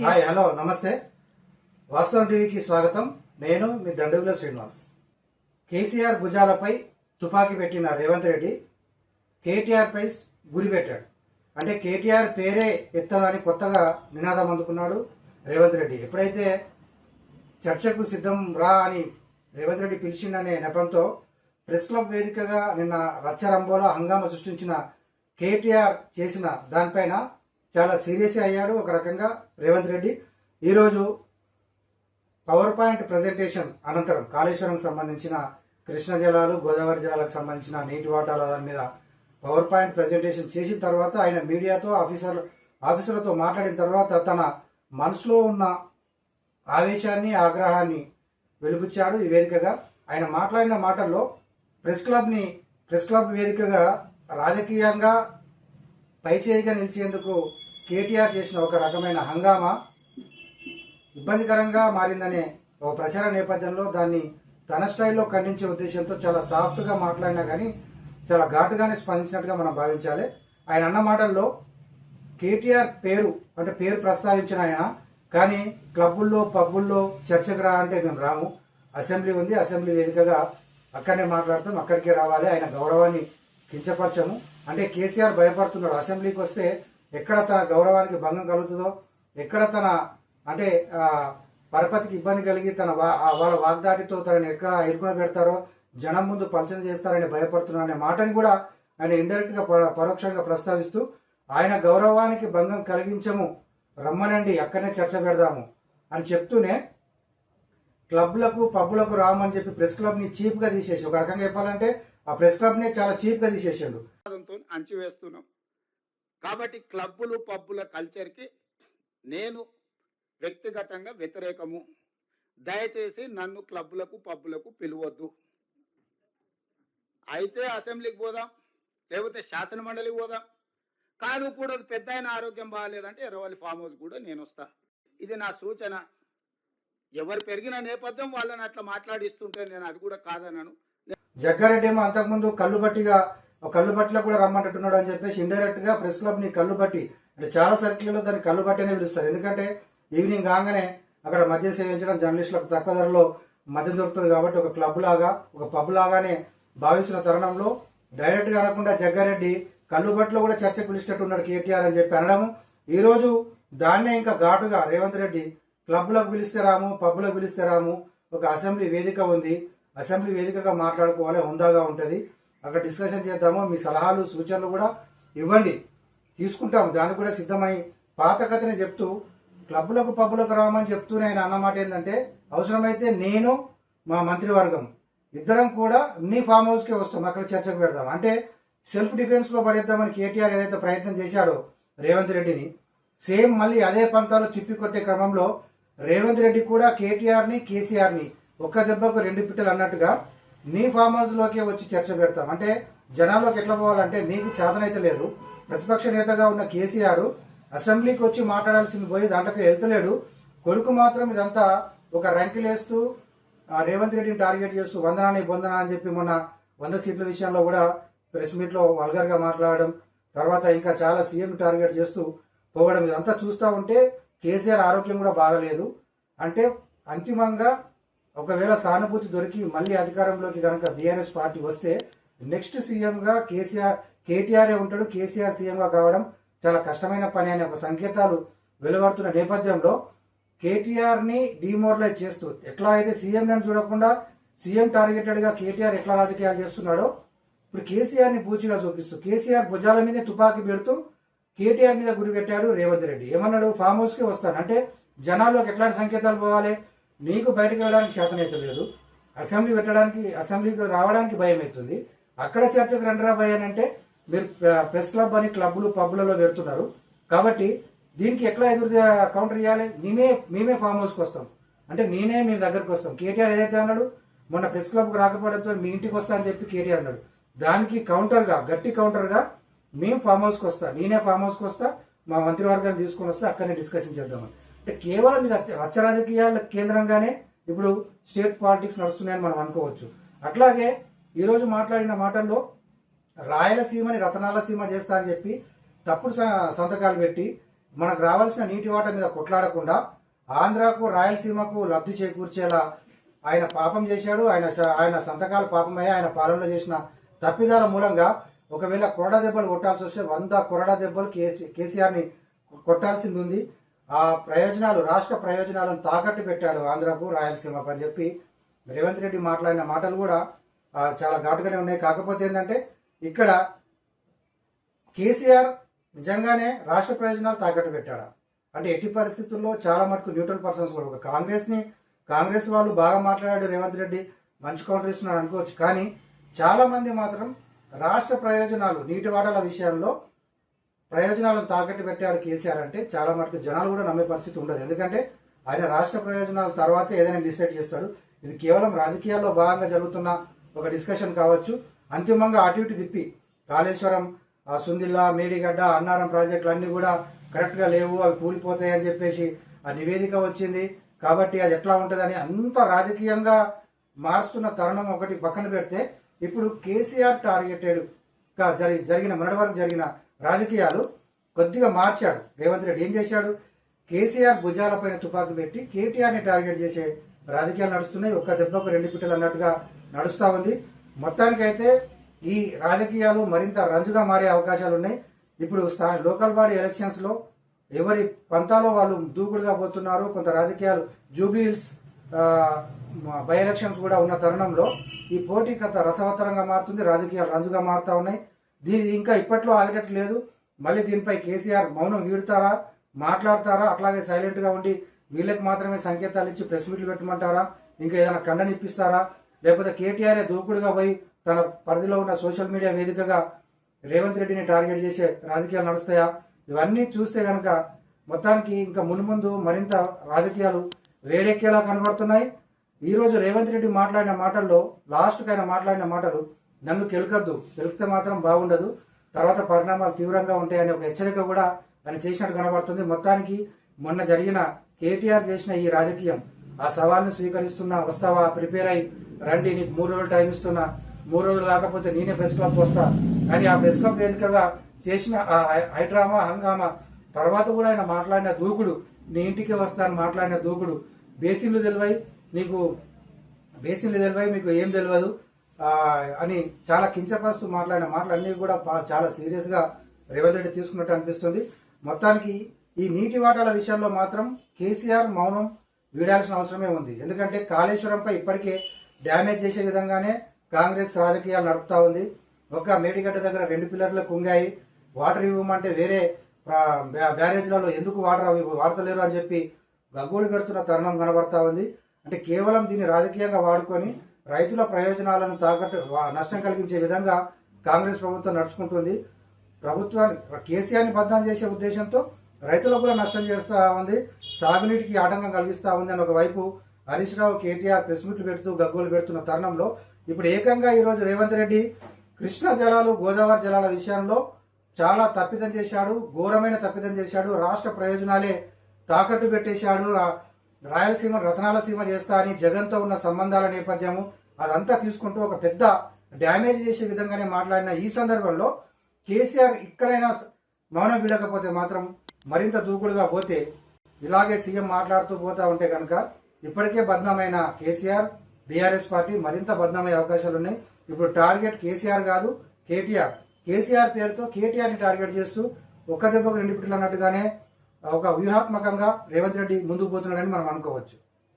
Hi hello నమస్తే. వాస్తవం టీవీకి స్వాగతం. నేను మీ దండవిలో శ్రీనివాస్. కేసీఆర్ భుజాలపై తుపాకీ పెట్టిన రేవంత్ రెడ్డి కేటీఆర్పై గురిపెట్టాడు గురి పెట్టాడు. అంటే కేటీఆర్ పేరే ఎత్తాలని కొత్తగా నినాదం అందుకున్నాడు రేవంత్ రెడ్డి. ఎప్పుడైతే చర్చకు సిద్ధం రా అని రేవంత్ రెడ్డి పిలిచిండనే నెపంతో ప్రెస్ క్లబ్ వేదికగా నిన్న రచ్చరంబోలో హంగామా సృష్టించిన కేటీఆర్ చేసిన దానిపైన చాలా సీరియస్ అయ్యాడు ఒక రకంగా రేవంత్ రెడ్డి. ఈరోజు పవర్ పాయింట్ ప్రజెంటేషన్ అనంతరం కాళేశ్వరం సంబంధించిన కృష్ణా జలాలు గోదావరి జలాలకు సంబంధించిన నీటి వాటాల దాని మీద పవర్ పాయింట్ ప్రజెంటేషన్ చేసిన తర్వాత ఆయన మీడియాతో ఆఫీసర్ ఆఫీసర్లతో మాట్లాడిన తర్వాత తన మనసులో ఉన్న ఆవేశాన్ని ఆగ్రహాన్ని వెలుపుచ్చాడు ఈ వేదికగా. ఆయన మాట్లాడిన మాటల్లో ప్రెస్ క్లబ్ని ప్రెస్ క్లబ్ వేదికగా రాజకీయంగా పైచేయిగా నిలిచేందుకు కేటీఆర్ చేసిన ఒక రకమైన హంగామా ఇబ్బందికరంగా మారిందనే ఒక ప్రచార నేపథ్యంలో దాన్ని తన స్టైల్లో ఖండించే ఉద్దేశంతో చాలా సాఫ్ట్గా మాట్లాడినా కానీ చాలా ఘాటుగానే స్పందించినట్టుగా మనం భావించాలి. ఆయన అన్న మాటల్లో కేటీఆర్ పేరు అంటే పేరు ప్రస్తావించిన ఆయన కానీ క్లబ్బుల్లో పబ్బుల్లో చర్చకు రా అంటే మేము రాము. అసెంబ్లీ ఉంది అసెంబ్లీ వేదికగా అక్కడనే మాట్లాడతాం అక్కడికే రావాలి. ఆయన గౌరవాన్ని కించపరచము. అంటే కేసీఆర్ భయపడుతున్నాడు. అసెంబ్లీకి వస్తే ఎక్కడ తన గౌరవానికి భంగం కలుగుతుందో ఎక్కడ తన అంటే పరపతికి ఇబ్బంది కలిగి తన వా- వాళ్ళ వాగ్దాటితో తనని ఎక్కడ ఇరుకున పెడతారో జనం ముందు పలచన చేస్తారని భయపడుతున్నారు అనే మాటని కూడా ఆయన ఇండైరెక్ట్గా పరోక్షంగా ప్రస్తావిస్తూ ఆయన గౌరవానికి భంగం కలిగించము రమ్మనండి అక్కడనే చర్చ పెడదాము అని చెప్తూనే క్లబ్లకు పబ్బులకు రామని చెప్పి ప్రెస్ క్లబ్ని చీప్గా తీసేసి ఒక రకంగా చెప్పాలంటే ఆ ప్రెస్ క్లబ్నే చాలా చీప్గా తీసేసిండు తో కాబట్టి క్లబ్బులు పబ్బుల కల్చర్కి నేను వ్యక్తిగతంగా వ్యతిరేకము. దయచేసి నన్ను క్లబ్బులకు పబ్బులకు పిలవద్దు. అయితే అసెంబ్లీకి పోదాం లేకపోతే శాసన మండలికి పోదాం. కాదు కూడా పెద్ద ఆయన ఆరోగ్యం బాగాలేదంటే ఎర్రవల్లి ఫామ్ హౌస్ కూడా నేను వస్తా. ఇది నా సూచన. ఎవరు పెరిగిన నేపథ్యం వాళ్ళని అట్లా మాట్లాడిస్తుంటే నేను అది కూడా కాదన్నాను. జగ్గారెడ్డి ఏమో అంతకుముందు కళ్ళు బట్టిగా కళ్ళు బట్టిలో కూడా రమ్మంటున్నాడు అని చెప్పేసి ఇండైరెక్ట్గా ప్రెస్ క్లబ్ని కళ్ళు బట్టి అంటే చాలా సర్కిల్లో దాన్ని కళ్ళు బట్టినే పిలుస్తారు. ఎందుకంటే ఈవినింగ్ కాగానే అక్కడ మద్యం సేవించడం జర్నలిస్టులకు తక్కువ ధరలో మద్యం దొరుకుతుంది కాబట్టి ఒక క్లబ్ లాగా ఒక పబ్ లాగానే భావిస్తున్న తరుణంలో డైరెక్ట్గా అనకుండా జగ్గారెడ్డి కళ్ళు బట్టిలో కూడా చర్చకు పిలిచినట్టు ఉన్నాడు కేటీఆర్ అని చెప్పి అనడం ఈ రోజు దాన్నే ఇంకా ఘాటుగా రేవంత్ రెడ్డి క్లబ్లకు పిలిస్తే రాము పబ్లకు పిలిస్తే రాము ఒక అసెంబ్లీ వేదిక ఉంది. అసెంబ్లీ వేదికగా మాట్లాడుకోవాలి హుందాగా ఉంటుంది. అక్కడ డిస్కషన్ చేద్దాము మీ సలహాలు సూచనలు కూడా ఇవ్వండి. తీసుకుంటాము. దానికి కూడా సిద్ధమని పాత కథని చెప్తూ క్లబ్లకు పబ్బులకు రామని చెప్తూనే ఆయన అన్నమాట ఏంటంటే అవసరమైతే నేను మా మంత్రివర్గం ఇద్దరం కూడా నీ ఫామ్ హౌస్కే వస్తాం. అక్కడ చర్చకు పెడదాం. అంటే సెల్ఫ్ డిఫెన్స్లో పడేద్దామని కేటీఆర్ ఏదైతే ప్రయత్నం చేశాడో రేవంత్ రెడ్డిని సేమ్ మళ్ళీ అదే పంతాలు తిప్పికొట్టే క్రమంలో రేవంత్ రెడ్డి కూడా కేటీఆర్ని కేసీఆర్ని ఒక్క దెబ్బకు రెండు పిట్టలు అన్నట్టుగా నీ ఫామ్ హౌస్లోకే వచ్చి చర్చ పెడతాం. అంటే జనాల్లోకి ఎట్లా పోవాలంటే మీకు చేతనైతే లేదు. ప్రతిపక్ష నేతగా ఉన్న కేసీఆర్ అసెంబ్లీకి వచ్చి మాట్లాడాల్సింది పోయి దాంట్లోకి వెళ్తలేడు. కొడుకు మాత్రం ఇదంతా ఒక రంకిలేస్తూ రేవంత్ రెడ్డిని టార్గెట్ చేస్తూ వందనాన్ని బొందనా అని చెప్పి మొన్న వంద సీట్ల విషయంలో కూడా ప్రెస్ మీట్లో వల్గర్గా మాట్లాడడం తర్వాత ఇంకా చాలా సీఎం టార్గెట్ చేస్తూ పోవడం ఇదంతా చూస్తూ ఉంటే కేసీఆర్ ఆరోగ్యం కూడా బాగలేదు. అంటే అంతిమంగా ఒకవేళ సానుభూతి దొరికి మళ్ళీ అధికారంలోకి కనుక బీఆర్ఎస్ పార్టీ వస్తే నెక్స్ట్ సీఎంగా కేసీఆర్ కేటీఆర్ఏ ఉంటాడు కేసీఆర్ సీఎంగా కావడం చాలా కష్టమైన పని అనే ఒక సంకేతాలు వెలువడుతున్న నేపథ్యంలో కేటీఆర్ని డిమోరలైజ్ చేస్తూ ఎట్లా అయితే సీఎం నేను చూడకుండా సీఎం టార్గెటెడ్గా కేటీఆర్ ఎట్లా రాజకీయాలు చేస్తున్నాడో ఇప్పుడు కేసీఆర్ని పూచిగా చూపిస్తూ కేసీఆర్ భుజాల మీదే తుపాకీ పెడుతూ కేటీఆర్ మీద గురి పెట్టాడు రేవంత్ రెడ్డి. ఏమన్నాడు? ఫామ్ హౌస్కి వస్తాను. అంటే జనాల్లోకి ఎట్లాంటి సంకేతాలు పోవాలి? నీకు బయటకు వెళ్ళడానికి శాతం అయితే లేదు. అసెంబ్లీ పెట్టడానికి అసెంబ్లీకి రావడానికి భయం అవుతుంది. అక్కడ చర్చకు రండిరా భయ అని అంటే మీరు ప్రెస్ క్లబ్ అని క్లబ్లు పబ్లలో పెడుతున్నారు. కాబట్టి దీనికి ఎట్లా ఎదురు కౌంటర్ ఇవ్వాలి మేమే మేమే ఫామ్ హౌస్కి వస్తాం. అంటే నేనే మీ దగ్గరకు వస్తాం. కేటీఆర్ ఏదైతే అన్నాడు మొన్న ప్రెస్ క్లబ్కి రాకపోవడంతో మీ ఇంటికి వస్తా అని చెప్పి కేటీఆర్ అన్నాడు. దానికి కౌంటర్గా గట్టి కౌంటర్గా మేము ఫామ్ హౌస్కి వస్తా. నేనే ఫామ్ హౌస్కి వస్తా మా మంత్రివర్గాన్ని తీసుకొని వస్తే అక్కడనే డిస్కషన్ చేద్దామని. అంటే కేవలం ఇది రచ్చ- రాజకీయాల కేంద్రంగానే ఇప్పుడు స్టేట్ పాలిటిక్స్ నడుస్తున్నాయని మనం అనుకోవచ్చు. అట్లాగే ఈరోజు మాట్లాడిన మాటల్లో రాయలసీమని రతనాల సీమ చేస్తా అని చెప్పి తప్పుడు స- సంతకాలు పెట్టి మనకు రావాల్సిన నీటి వాటర్ మీద కొట్లాడకుండా ఆంధ్రాకు రాయలసీమకు లబ్ధి చేకూర్చేలా ఆయన పాపం చేశాడు. ఆయన స- ఆయన సంతకాలు పాపమయ్యా ఆయన పాలనలో చేసిన తప్పిదాల మూలంగా ఒకవేళ కొరడా దెబ్బలు కొట్టాల్సి వస్తే వంద కొరడా దెబ్బలు కేసీఆర్ని కొట్టాల్సింది ఉంది. ఆ ప్రయోజనాలు రాష్ట్ర ప్రయోజనాలను తాకట్టు పెట్టాడు ఆంధ్రకు రాయలసీమకు అని చెప్పి రేవంత్ రెడ్డి మాట్లాడిన మాటలు కూడా చాలా ఘాటుగానే ఉన్నాయి. కాకపోతే ఏంటంటే ఇక్కడ కేసీఆర్ నిజంగానే రాష్ట్ర ప్రయోజనాలు తాకట్టు పెట్టాడా? అంటే ఎట్టి పరిస్థితుల్లో చాలా మటుకు న్యూట్రల్ పర్సన్స్ కూడా ఒక కాంగ్రెస్ని కాంగ్రెస్ వాళ్ళు బాగా మాట్లాడాడు రేవంత్ రెడ్డి మంచి కౌంటర్ ఇస్తున్నాడు అనుకోవచ్చు. కానీ చాలామంది మాత్రం రాష్ట్ర ప్రయోజనాలు నీటి వాటల విషయంలో ప్రయోజనాలను తాకట్టు పెట్టాడు కేసీఆర్ అంటే చాలా మటుకు జనాలు కూడా నమ్మే పరిస్థితి ఉండదు. ఎందుకంటే ఆయన రాష్ట్ర ప్రయోజనాల తర్వాత ఏదైనా డిసైడ్ చేస్తాడు. ఇది కేవలం రాజకీయాల్లో భాగంగా జరుగుతున్న ఒక డిస్కషన్ కావచ్చు. అంతిమంగా అటు ఇటు తిప్పి కాళేశ్వరం ఆ సుందిల్లా మేడిగడ్డ అన్నారం ప్రాజెక్టులు అన్నీ కూడా కరెక్ట్గా లేవు అవి కూలిపోతాయి అని చెప్పేసి ఆ నివేదిక వచ్చింది. కాబట్టి అది ఎట్లా ఉంటుందని అంత రాజకీయంగా మారుస్తున్న తరుణం ఒకటి పక్కన పెడితే ఇప్పుడు కేసీఆర్ టార్గెటెడ్గా జరిగిన మొన్నటి వరకు జరిగిన రాజకీయాలు కొద్దిగా మార్చాడు. రేవంత్ రెడ్డి ఏం చేశాడు? కేసీఆర్ భుజాలపైన తుపాకు పెట్టి కేటీఆర్ని టార్గెట్ చేసే రాజకీయాలు నడుస్తున్నాయి. ఒక్క దెబ్బకు రెండు పిట్టలు అన్నట్టుగా నడుస్తూ ఉంది. మొత్తానికైతే ఈ రాజకీయాలు మరింత రంజుగా మారే అవకాశాలు ఉన్నాయి. ఇప్పుడు స్థా లోకల్ బాడీ ఎలక్షన్స్లో ఎవరి పంతాలో వాళ్ళు దూకుడుగా పోతున్నారు కొంత రాజకీయాలు జూబ్లీహిల్స్ బై ఎలక్షన్స్ కూడా ఉన్న తరుణంలో ఈ పోటీ కథ రసవత్తరంగా మారుతుంది రాజకీయాలు రంజుగా మారుతూ ఉన్నాయి. దీని ఇంకా ఇప్పట్లో ఆగేటట్టు లేదు. మళ్ళీ దీనిపై కేసీఆర్ మౌనం వీడుతారా? మాట్లాడతారా? అట్లాగే సైలెంట్గా ఉండి వీళ్ళకి మాత్రమే సంకేతాలు ఇచ్చి ప్రెస్ మీట్లు పెట్టమంటారా? ఇంకా ఏదైనా ఖండనిప్పిస్తారా లేకపోతే కేటీఆర్ దూకుడుగా పోయి తన పరిధిలో ఉన్న సోషల్ మీడియా వేదికగా రేవంత్ రెడ్డిని టార్గెట్ చేసే రాజకీయాలు నడుస్తాయా? ఇవన్నీ చూస్తే కనుక మొత్తానికి ఇంకా మున్ముందు మరింత రాజకీయాలు వేడెక్కేలా కనబడుతున్నాయి. ఈ రోజు రేవంత్ రెడ్డి మాట్లాడిన మాటల్లో లాస్ట్కి ఆయన మాట్లాడిన మాటలు నన్ను కెలకద్దు. కెలికితే మాత్రం బాగుండదు. తర్వాత పరిణామాలు తీవ్రంగా ఉంటాయనే ఒక హెచ్చరిక కూడా ఆయన చేసినట్టు కనబడుతుంది. మొత్తానికి మొన్న జరిగిన కేటీఆర్ చేసిన ఈ రాజకీయం ఆ సవాల్ను స్వీకరిస్తున్నా వస్తావా ప్రిపేర్ అయి రండి నీకు మూడు రోజులు టైం ఇస్తున్నా. మూడు రోజులు కాకపోతే నేనే ప్రెస్ క్లబ్ వస్తా. కానీ ఆ ప్రెస్ క్లబ్ వేదికగా చేసిన ఆ హై- హైడ్రామా హంగామా తర్వాత కూడా ఆయన మాట్లాడిన దూకుడు నీ ఇంటికి వస్తాను మాట్లాడిన దూకుడు బేసిన్లు తెలివై నీకు బేసిన్లు తెలివై మీకు ఏం తెలియదు. అని చాలా కించపరుస్తూ మాట్లాడిన మాటలన్నీ కూడా చాలా సీరియస్గా రేవంత్ రెడ్డి తీసుకున్నట్టు అనిపిస్తుంది. మొత్తానికి ఈ నీటి వాటాల విషయంలో మాత్రం కేసీఆర్ మౌనం వీడాల్సిన అవసరమే ఉంది. ఎందుకంటే కాళేశ్వరంపై ఇప్పటికే డ్యామేజ్ చేసే విధంగానే కాంగ్రెస్ రాజకీయాలు నడుపుతా ఉంది. ఒక మేడిగడ్డ దగ్గర రెండు పిల్లర్లు కుంగాయి. వాటర్ ఇవ్వమంటే వేరే బ్యారేజ్లలో ఎందుకు వాటర్ వాడతలేరు అని చెప్పి గగ్గోలు పెడుతున్న తరుణం కనబడతా ఉంది. అంటే కేవలం దీన్ని రాజకీయంగా వాడుకొని రైతుల ప్రయోజనాలను తాకట్టు నష్టం కలిగించే విధంగా కాంగ్రెస్ ప్రభుత్వం నడుచుకుంటుంది. ప్రభుత్వాన్ని కేసీఆర్ని బద్నాం చేసే ఉద్దేశంతో రైతులకు కూడా నష్టం చేస్తూ ఉంది. సాగునీటికి ఆటంకం కలిగిస్తూ ఉంది అని ఒకవైపు హరీష్ రావు కేటీఆర్ ప్రెస్ మీట్లు పెడుతూ గగ్గోలు పెడుతున్న తరుణంలో ఇప్పుడు ఏకంగా ఈరోజు రేవంత్ రెడ్డి కృష్ణా జలాలు గోదావరి జలాల విషయంలో చాలా తప్పిదం చేశాడు ఘోరమైన తప్పిదం చేశాడు రాష్ట్ర ప్రయోజనాలే తాకట్టు పెట్టేశాడు. రాయలసీమ రతనాల సీమ చేస్తా అని జగన్తో ఉన్న సంబంధాల నేపథ్యము అదంతా తీసుకుంటూ ఒక పెద్ద డ్యామేజ్ చేసే విధంగానే మాట్లాడిన ఈ సందర్భంలో కేసీఆర్ ఇక్కడైనా మౌనం వీడకపోతే మాత్రం మరింత దూకుడుగా పోతే ఇలాగే సీఎం మాట్లాడుతూ పోతా ఉంటే కనుక ఇప్పటికే బద్నామైన కేసీఆర్ బీఆర్ఎస్ పార్టీ మరింత బద్నామయ్యే అవకాశాలు ఉన్నాయి. ఇప్పుడు టార్గెట్ కేసీఆర్ కాదు కేటీఆర్. కేసీఆర్ పేరుతో కేటీఆర్ని టార్గెట్ చేస్తూ ఒక్క దెబ్బకు రెండు పిట్లు అన్నట్టుగానే ఒక వ్యూహాత్మకంగా రేవంత్ రెడ్డి ముందుకు పోతున్నాడని మనం అనుకోవచ్చు.